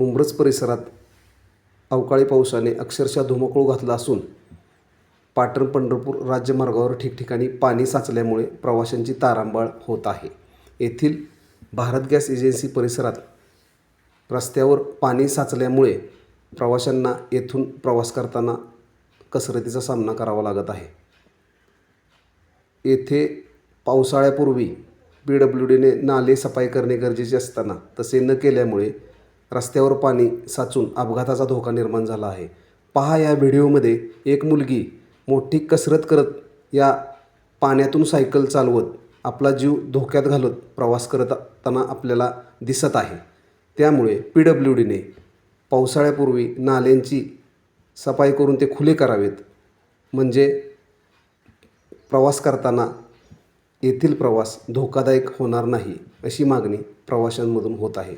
उंब्रज परिसरात अवकाळी पावसाने अक्षरशः धुमाकूळ घातला असून पाटण पंढरपूर राज्यमार्गावर ठिकठिकाणी पाणी साचल्यामुळे प्रवाशांची तारांबळ होत आहे. येथील भारत गॅस एजन्सी परिसरात रस्त्यावर पाणी साचल्यामुळे प्रवाशांना येथून प्रवास करताना कसरतीचा सामना करावा लागत आहे. येथे पावसाळ्यापूर्वी पी डब्ल्यू डीने नाले सफाई करणे गरजेचे असताना तसे न केल्यामुळे रस्त्यावर पाणी साचून अपघाताचा धोका निर्माण झाला आहे. पहा या व्हिडिओमध्ये एक मुलगी मोठी कसरत करत या पाण्यातून सायकल चालवत आपला जीव धोक्यात घालत प्रवास करत असताना आपल्याला दिसत आहे. त्यामुळे पी डब्ल्यू डीने पावसाळ्यापूर्वी नाल्यांची सफाई करून ते खुले करावेत. म्हणजे प्रवास करताना येथील प्रवास धोकादायक होणार नाही अशी मागणी प्रवाशांमधून होत आहे.